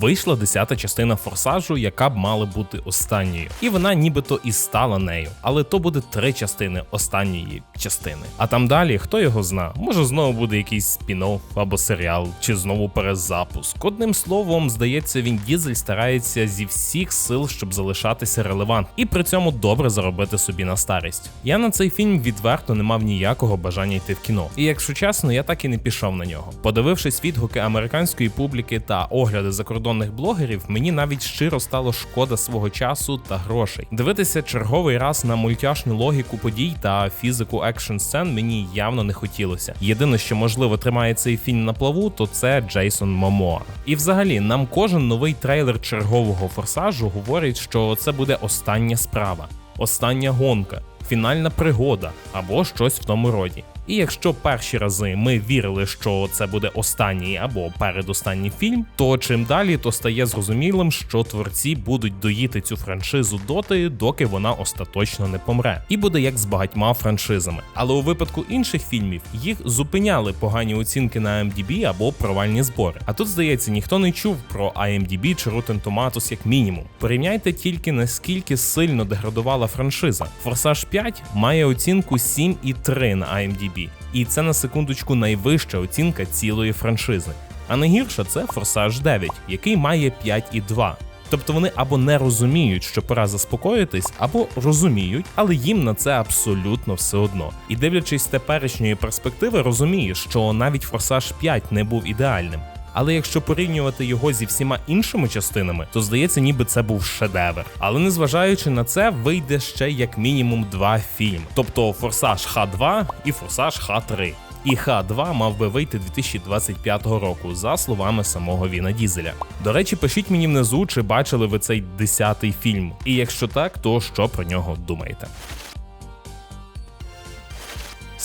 Вийшла десята частина форсажу, яка б мала бути останньою. І вона нібито і стала нею. Але то буде три частини останньої частини. А там далі, хто його зна, може знову буде якийсь спін-офф або серіал, чи знову перезапуск. Одним словом, здається, він дізель старається зі всіх сил, щоб залишатися релевант, і при цьому добре заробити собі на старість. Я на цей фільм відверто не мав ніякого бажання йти в кіно. І якщо чесно, я так і не пішов на нього. Подивившись відгуки американської публіки та огляди закордонних блогерів, мені навіть щиро стало шкода свого часу та грошей. Дивитися черговий раз на мультяшну логіку подій та фізику екшн сцен мені явно не хотілося. Єдине, що можливо тримає цей фільм на плаву, то це Джейсон Момоа. І взагалі, нам кожен новий трейлер чергового форсажу говорить, що це буде остання справа, остання гонка, фінальна пригода або щось в тому роді. І якщо перші рази ми вірили, що це буде останній або передостанній фільм, то чим далі, то стає зрозумілим, що творці будуть доїти цю франшизу доти, доки вона остаточно не помре, і буде як з багатьма франшизами. Але у випадку інших фільмів їх зупиняли погані оцінки на IMDb або провальні збори. А тут здається, ніхто не чув про IMDb чи Rotten Tomatoes як мінімум. Порівняйте тільки наскільки сильно деградувала франшиза. Форсаж 5 має оцінку 7,3 на IMDb. І це на секундочку найвища оцінка цілої франшизи. А найгірша це Форсаж 9, який має 5,2. Тобто вони або не розуміють, що пора заспокоїтись, або розуміють, але їм на це абсолютно все одно. І дивлячись теперішньої перспективи, розумієш, що навіть Форсаж 5 не був ідеальним. Але якщо порівнювати його зі всіма іншими частинами, то здається, ніби це був шедевр. Але незважаючи на це, вийде ще як мінімум два фільми, тобто Форсаж Х2 і Форсаж Х3. І Х2 мав би вийти 2025 року, за словами самого Віна Дізеля. До речі, пишіть мені внизу, чи бачили ви цей десятий фільм. І якщо так, то що про нього думаєте?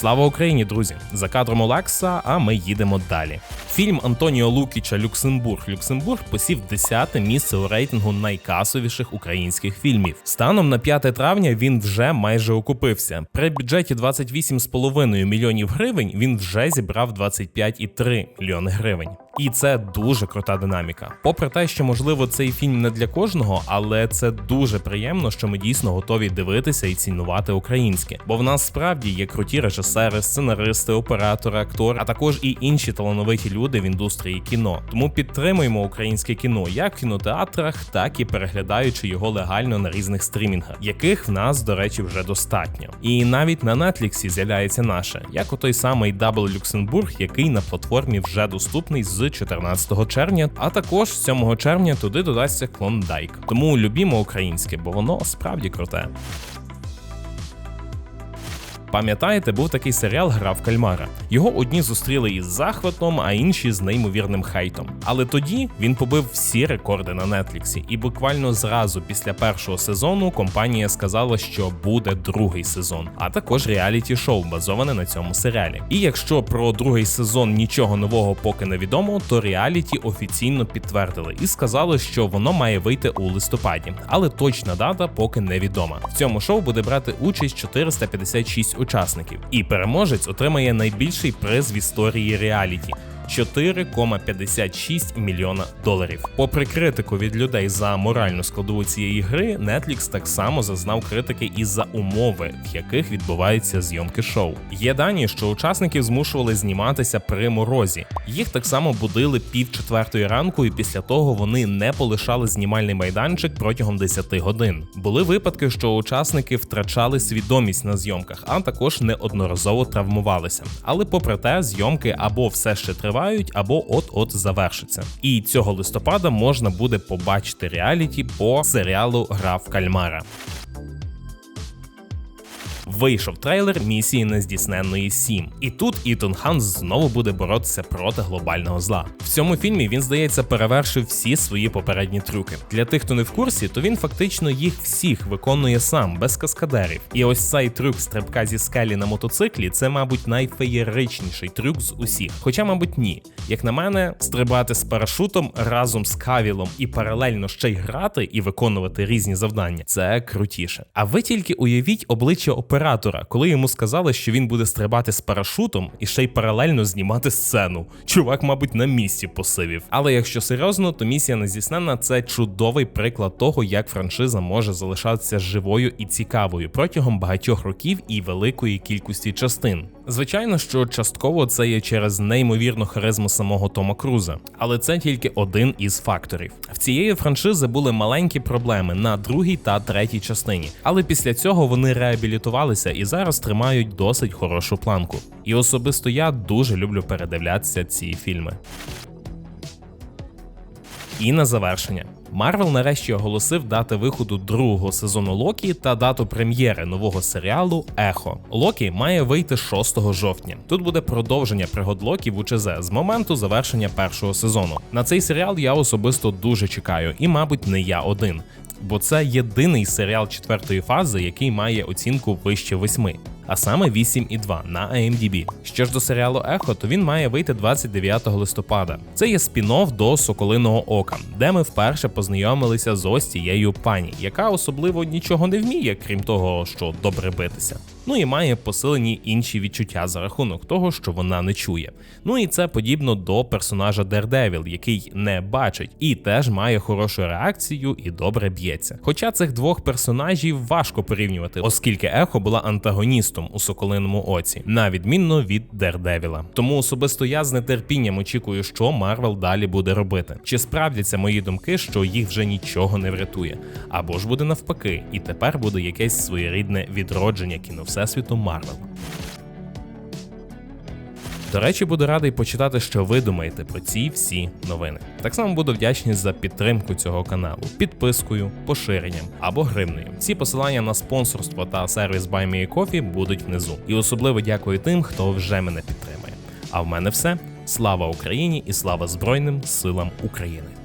Слава Україні, друзі! За кадром Олекса, а ми їдемо далі. Фільм Антоніо Лукіча Люксембург Люксембург посів 10 місце у рейтингу найкасовіших українських фільмів. Станом на 5 травня він вже майже окупився. При бюджеті 28,5 мільйонів гривень він вже зібрав 25,3 мільйони гривень. І це дуже крута динаміка. Попри те, що можливо цей фільм не для кожного, але це дуже приємно, що ми дійсно готові дивитися і цінувати українське. Бо в нас справді є круті режисери, сценаристи, оператори, актори, а також і інші талановиті люди в індустрії кіно. Тому підтримуємо українське кіно як в кінотеатрах, так і переглядаючи його легально на різних стрімінгах, яких в нас, до речі, вже достатньо. І навіть на Нетліксі з'являється наше, як у той самий Дабл Люксембург, який на платформі вже доступний з 14 червня, а також 7 червня туди додасться Клондайк. Тому любімо українське, бо воно справді круте. Пам'ятаєте, був такий серіал Гра в кальмара. Його одні зустріли із захватом, а інші з неймовірним хейтом. Але тоді він побив всі рекорди на Нетліксі, і буквально зразу після першого сезону компанія сказала, що буде другий сезон, а також реаліті шоу базоване на цьому серіалі. І якщо про другий сезон нічого нового поки не відомо, то реаліті офіційно підтвердили і сказали, що воно має вийти у листопаді, але точна дата поки невідома. В цьому шоу буде брати участь 456 учасників, і переможець отримає найбільший приз в історії реаліті. 4,56 мільйона доларів. Попри критику від людей за моральну складову цієї гри, Netflix так само зазнав критики і за умови, в яких відбуваються зйомки шоу. Є дані, що учасників змушували зніматися при морозі. Їх так само будили пів четвертої ранку, і після того вони не полишали знімальний майданчик протягом 10 годин. Були випадки, що учасники втрачали свідомість на зйомках, а також неодноразово травмувалися. Але попри те, зйомки або все ще тривають, або от-от завершаться. І цього листопада можна буде побачити реаліті по серіалу Гра в кальмара. Вийшов трейлер місії нездійсненної 7. І тут Ітон Ханс знову буде боротися проти глобального зла. В цьому фільмі він, здається, перевершив всі свої попередні трюки. Для тих, хто не в курсі, то він фактично їх всіх виконує сам, без каскадерів. І ось цей трюк стрибка зі скелі на мотоциклі це, мабуть, найфеєричніший трюк з усіх. Хоча, мабуть, ні. Як на мене, стрибати з парашутом разом з кавілом і паралельно ще й грати і виконувати різні завдання це крутіше. А ви тільки уявіть обличчя оператора, коли йому сказали, що він буде стрибати з парашутом і ще й паралельно знімати сцену. Чувак, мабуть, на місці посивів. Але якщо серйозно, то місія нездійсненна – це чудовий приклад того, як франшиза може залишатися живою і цікавою протягом багатьох років і великої кількості частин. Звичайно, що частково це є через неймовірну харизму самого Тома Круза, але це тільки один із факторів. В цієї франшизи були маленькі проблеми на другій та третій частині, але після цього вони реабілітувалися і зараз тримають досить хорошу планку. І особисто я дуже люблю передивлятися ці фільми. І на завершення. Марвел нарешті оголосив дати виходу другого сезону Локі та дату прем'єри нового серіалу Ехо. Локі має вийти 6 жовтня. Тут буде продовження пригод Локі в УЧЗ з моменту завершення першого сезону. На цей серіал я особисто дуже чекаю, і, мабуть, не я один. Бо це єдиний серіал четвертої фази, який має оцінку вище восьми, а саме 8,2 на IMDb. Що ж до серіалу Ехо, то він має вийти 29 листопада. Це є спін-офф до Соколиного Ока, де ми вперше познайомилися з ось пані, яка особливо нічого не вміє, крім того, що добре битися. Ну і має посилені інші відчуття за рахунок того, що вона не чує. Ну і це подібно до персонажа Дердевіл, який не бачить і теж має хорошу реакцію і добре б'ється. Хоча цих двох персонажів важко порівнювати, оскільки Ехо була антагоністом у Соколиному оці, на відмінно від Дердевіла. Тому особисто я з нетерпінням очікую, що Марвел далі буде робити. Чи справдяться мої думки, що їх вже нічого не врятує, або ж буде навпаки, і тепер буде якесь своєрідне відродження кіно всесвіту Марвел. До речі, буду радий почитати, що ви думаєте про ці всі новини. Так само буду вдячний за підтримку цього каналу, підпискою, поширенням або гривнею. Всі посилання на спонсорство та сервіс BuyMeACoffee будуть внизу. І особливо дякую тим, хто вже мене підтримує. А в мене все. Слава Україні і слава Збройним силам України.